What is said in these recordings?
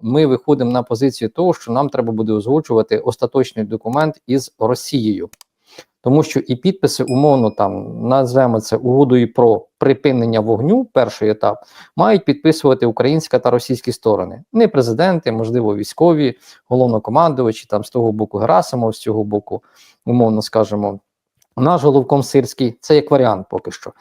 ми виходимо на позицію того, що нам треба буде узгоджувати остаточний документ із Росією. Тому що і підписи, умовно, там назвемо це угодою про припинення вогню, перший етап, мають підписувати українська та російські сторони. Не президенти, можливо, військові, головнокомандувачі, там з того боку Герасимов, з цього боку, умовно скажемо, наш головком сирський це як варіант поки що.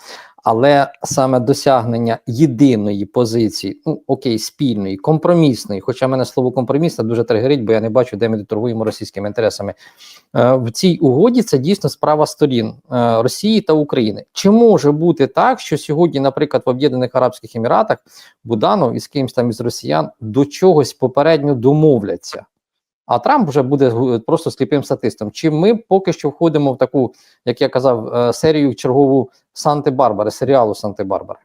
Але саме досягнення єдиної позиції, ну окей, спільної, компромісної, хоча мене слово компромісна дуже тригерить, бо я не бачу, де ми торгуємо російськими інтересами. Е, в цій угоді це дійсно справа сторін е, Росії та України. Чи може бути так, що сьогодні, наприклад, в Об'єднаних Арабських Еміратах Буданов із кимось там із росіян до чогось попередньо домовляться? А Трамп вже буде просто сліпим статистом. Чи ми поки що входимо в таку, як я казав, е, серію чергову Санти-Барбари, серіалу Санти-Барбари?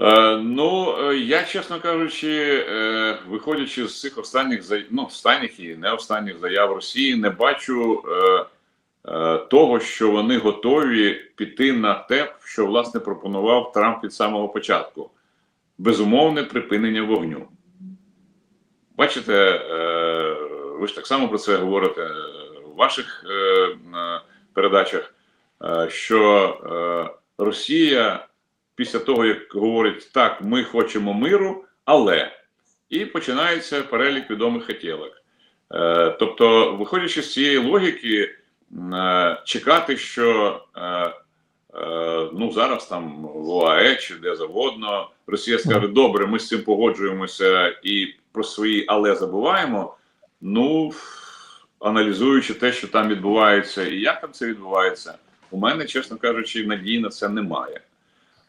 Е, ну, е, я, чесно кажучи, е, виходячи з цих останніх ну, останніх і не останніх заяв Росії, не бачу е, е, того, що вони готові піти на те, що власне пропонував Трамп від самого початку: безумовне припинення вогню. Бачите, е, ви ж так само про це говорите в ваших е, е, передачах, е, що е, Росія після того, як говорить так, ми хочемо миру, але і починається перелік відомих хотілок. Е, тобто, виходячи з цієї логіки, е, чекати, що е, е, ну зараз там в ОАЕ чи де завгодно, Росія скаже, добре, ми з цим погоджуємося і про свої але забуваємо. Ну аналізуючи те, що там відбувається, і як там це відбувається, у мене, чесно кажучи, надії на це немає.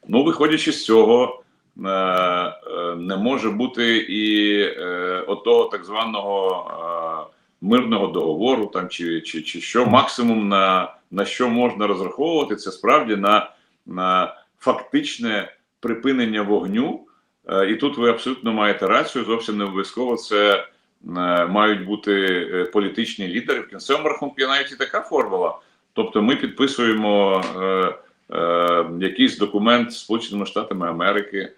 Ну, виходячи з цього, е, е, не може бути і е, отого так званого мирного договору, там чи, чи, чи що максимум на, на що можна розраховувати, це справді на, на фактичне припинення вогню. Е, і тут ви абсолютно маєте рацію. Зовсім не обов'язково це е, мають бути е, політичні лідери. В кінцевому рахунку є навіть і така формула. Тобто, ми підписуємо. Е, е, якийсь документ з Сполученими Штатами Америки.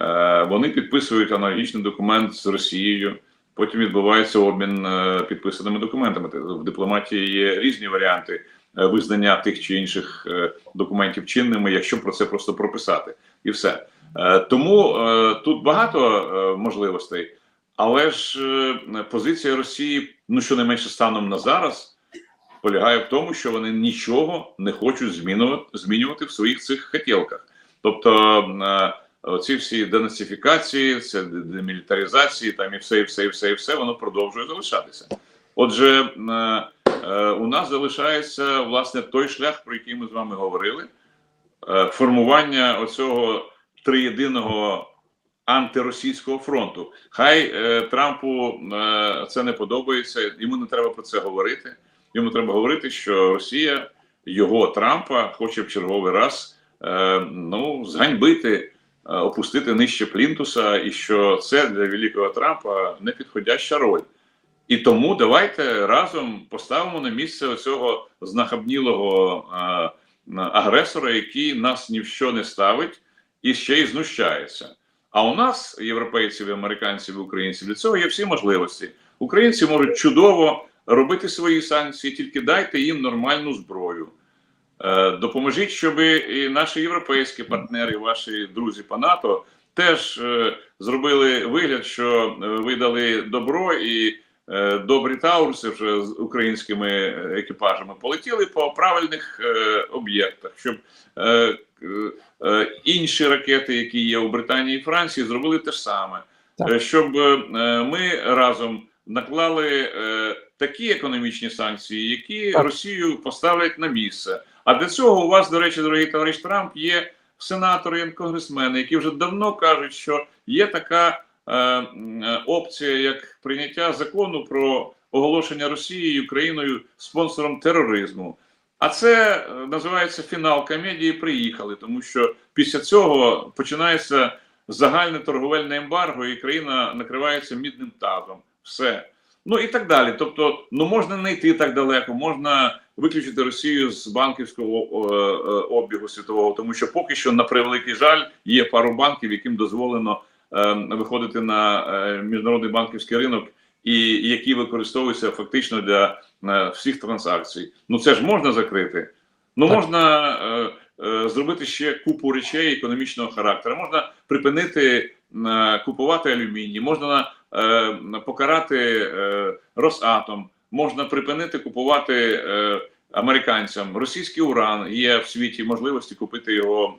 Е, вони підписують аналогічний документ з Росією. Потім відбувається обмін підписаними документами. В дипломатії є різні варіанти визнання тих чи інших документів чинними, якщо про це просто прописати, і все. Е, тому е, тут багато е, можливостей, але ж позиція Росії, ну щонайменше станом на зараз полягає в тому, що вони нічого не хочуть змінювати, змінювати в своїх цих хотілках. Тобто оці всі денацифікації, це демілітаризації, там і все, і все, і все, і все, воно продовжує залишатися. Отже, у нас залишається власне той шлях, про який ми з вами говорили: формування оцього триєдиного антиросійського фронту. Хай е, Трампу е, це не подобається, йому не треба про це говорити. Йому треба говорити, що Росія його Трампа хоче в черговий раз е, ну зганьбити, е, опустити нижче плінтуса, і що це для великого Трампа не підходяща роль. І тому давайте разом поставимо на місце оцього знахабнілого е, агресора, який нас ні в що не ставить і ще й знущається. А у нас, європейців, американців, і українців, для цього є всі можливості. Українці можуть чудово робити свої санкції, тільки дайте їм нормальну зброю. Е, допоможіть, щоб і наші європейські партнери, ваші друзі по НАТО теж е, зробили вигляд, що е, ви дали добро і добрі таурси вже з українськими екіпажами полетіли по правильних е, об'єктах, щоб е, е, е, інші ракети, які є у Британії і Франції, зробили те ж саме, Так. Е, щоб е, ми разом наклали е, такі економічні санкції, які Так. Росію поставлять на місце. А для цього у вас, до речі, дорогий товариш Трамп, є сенатори і конгресмени, які вже давно кажуть, що є така е, е, опція, як прийняття закону про оголошення Росією Україною спонсором тероризму. А це е, називається фінал комедії. Приїхали, тому що після цього починається загальне торговельне ембарго, і країна накривається мідним тазом. Все. Ну і так далі. Тобто, ну можна не йти так далеко, можна виключити Росію з банківського е, е, обігу світового, тому що поки що, на превеликий жаль, є пару банків, яким дозволено е, виходити на е, міжнародний банківський ринок, і які використовуються фактично для е, всіх транзакцій. Ну це ж можна закрити. Ну Так. можна е, е, зробити ще купу речей економічного характеру. Можна припинити е, купувати алюміній, можна е, покарати е, Росатом, можна припинити купувати е, американцям російський уран. Є в світі можливості купити його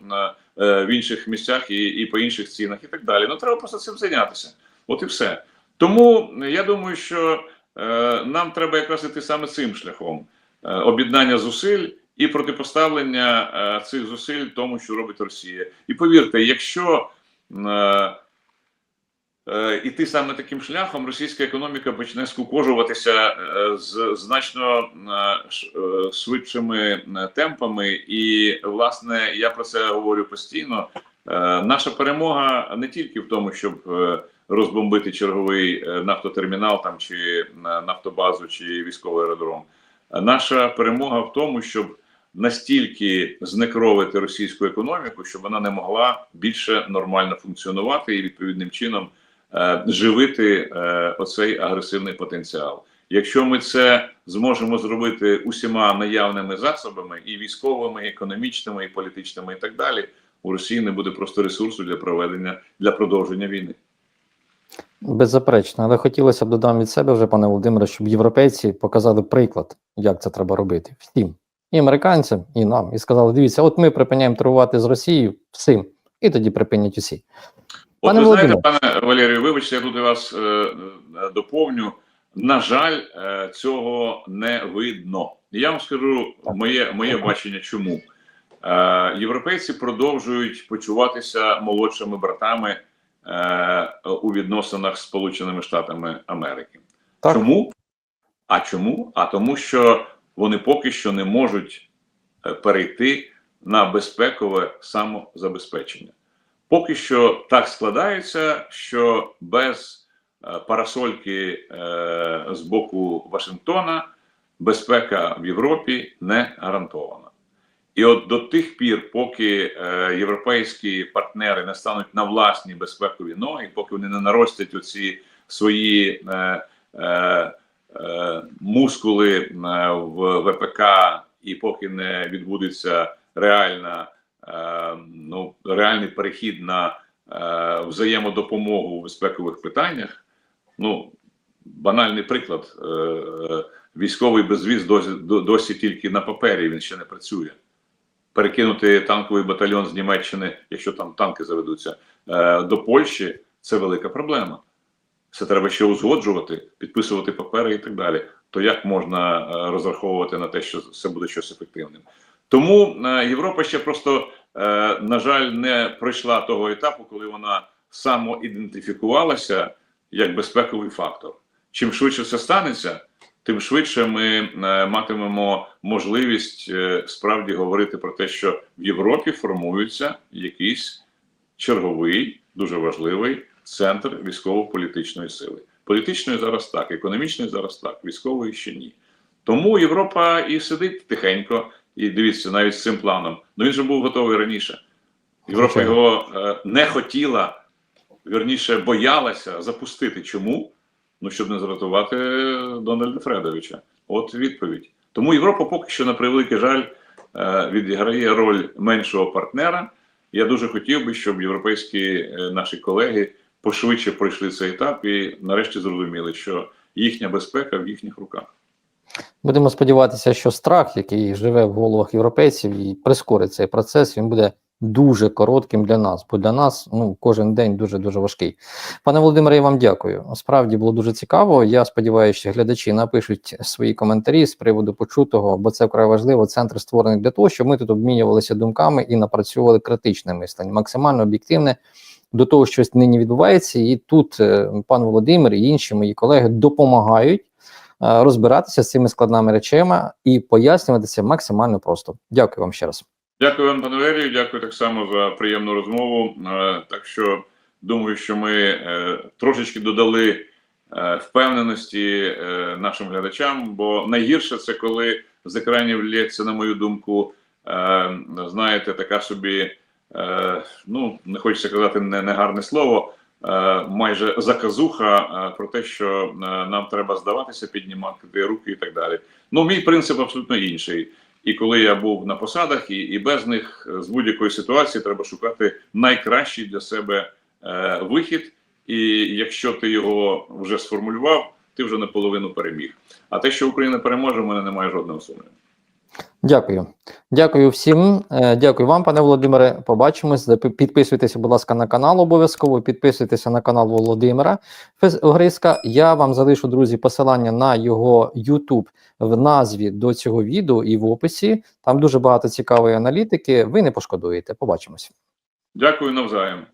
е, в інших місцях і, і по інших цінах, і так далі. Ну треба просто цим зайнятися. От і все. Тому я думаю, що е, нам треба якраз іти саме цим шляхом е, об'єднання зусиль і протипоставлення е, цих зусиль тому, що робить Росія. І повірте, якщо е, е, іти саме таким шляхом, російська економіка почне скукожуватися е, з значно е, е, швидшими е, темпами. І, власне, я про це говорю постійно. Е, Наша перемога не тільки в тому, щоб е, розбомбити черговий е, нафтотермінал там чи е, нафтобазу, чи військовий аеродром. Наша перемога в тому, щоб настільки знекровити російську економіку, щоб вона не могла більше нормально функціонувати і відповідним чином е, живити е, оцей агресивний потенціал. Якщо ми це зможемо зробити усіма наявними засобами, і військовими, і економічними, і політичними, і так далі, у Росії не буде просто ресурсу для проведення для продовження війни. Беззаперечно, але хотілося б додам від себе вже, пане Володимире, щоб європейці показали приклад, як це треба робити всім, і американцям, і нам, і сказали: дивіться, от ми припиняємо торгувати з Росією всім, і тоді припинять усі. От Пане ви знаєте, пане Валерію, вибачте, я тут вас е, е, доповню. На жаль, е, цього не видно. Я вам скажу моє, моє бачення, чому е, європейці продовжують почуватися молодшими братами е, у відносинах з Сполученими Штатами Америки. Так. Чому? А чому? А тому, що вони поки що не можуть е, перейти на безпекове самозабезпечення. Поки що так складається, що без е, парасольки е, з боку Вашингтона безпека в Європі не гарантована. І от до тих пір, поки е, європейські партнери не стануть на власні безпекові ноги, поки вони не наростять оці свої мускули в ВПК, і поки не відбудеться реальна, ну, реальний перехід на е, взаємодопомогу у безпекових питаннях, ну банальний приклад. Е, е, військовий безвіз досі, досі тільки на папері, він ще не працює. Перекинути танковий батальйон з Німеччини, якщо там танки заведуться, до Польщі це велика проблема. Це треба ще узгоджувати, підписувати папери і так далі. То як можна розраховувати на те, що це буде щось ефективним? Тому е, Європа ще просто, е, на жаль, не пройшла того етапу, коли вона самоідентифікувалася як безпековий фактор. Чим швидше це станеться, тим швидше ми е, матимемо можливість справді говорити про те, що в Європі формується якийсь черговий, дуже важливий центр військово-політичної сили. Політичної зараз так, економічної зараз так, військової ще ні. Тому Європа і сидить тихенько, і дивіться, навіть з цим планом. Ну він же був готовий раніше. Європа його е, не хотіла, вірніше, боялася запустити. Чому? Ну, щоб не зратувати Дональда Фредовича. От відповідь. Тому Європа поки що, на превеликий жаль, е, відіграє роль меншого партнера. Я дуже хотів би, щоб європейські е, наші колеги пошвидше пройшли цей етап і нарешті зрозуміли, що їхня безпека в їхніх руках. Будемо сподіватися, що страх, який живе в головах європейців і прискорить цей процес, він буде дуже коротким для нас, бо для нас ну кожен день дуже дуже важкий. Пане Володимире, я вам дякую. Справді було дуже цікаво. Я сподіваюся, що глядачі напишуть свої коментарі з приводу почутого, бо це вкрай важливо. Центр створений для того, щоб ми тут обмінювалися думками і напрацьовували критичне мислення, максимально об'єктивне. До того, що нині відбувається, і тут е, пан Володимир і інші мої колеги допомагають розбиратися з цими складними речами і пояснюватися максимально просто. Дякую вам ще раз. Дякую вам, пане Валерію. Дякую так само за приємну розмову. Е, Так що думаю, що ми е, трошечки додали е, впевненості е, нашим глядачам, бо найгірше це коли з екранів лється, на мою думку, е, знаєте, така собі, е, ну не хочеться казати не- негарне слово, е, майже заказуха е, про те, що е, нам треба здаватися, піднімати руки і так далі. Ну, мій принцип абсолютно інший. І коли я був на посадах, і, і без них е, з будь-якої ситуації треба шукати найкращий для себе е, вихід. І якщо ти його вже сформулював, ти вже наполовину переміг. А те, що Україна переможе, в мене немає жодного сумніву. Дякую. Дякую всім. Е, Дякую вам, пане Володимире. Побачимось. Підписуйтеся, будь ласка, на канал обов'язково. Підписуйтеся на канал Володимира Гриска. Я вам залишу, друзі, посилання на його YouTube в назві до цього відео і в описі. Там дуже багато цікавої аналітики. Ви не пошкодуєте. Побачимось. Дякую навзаєм.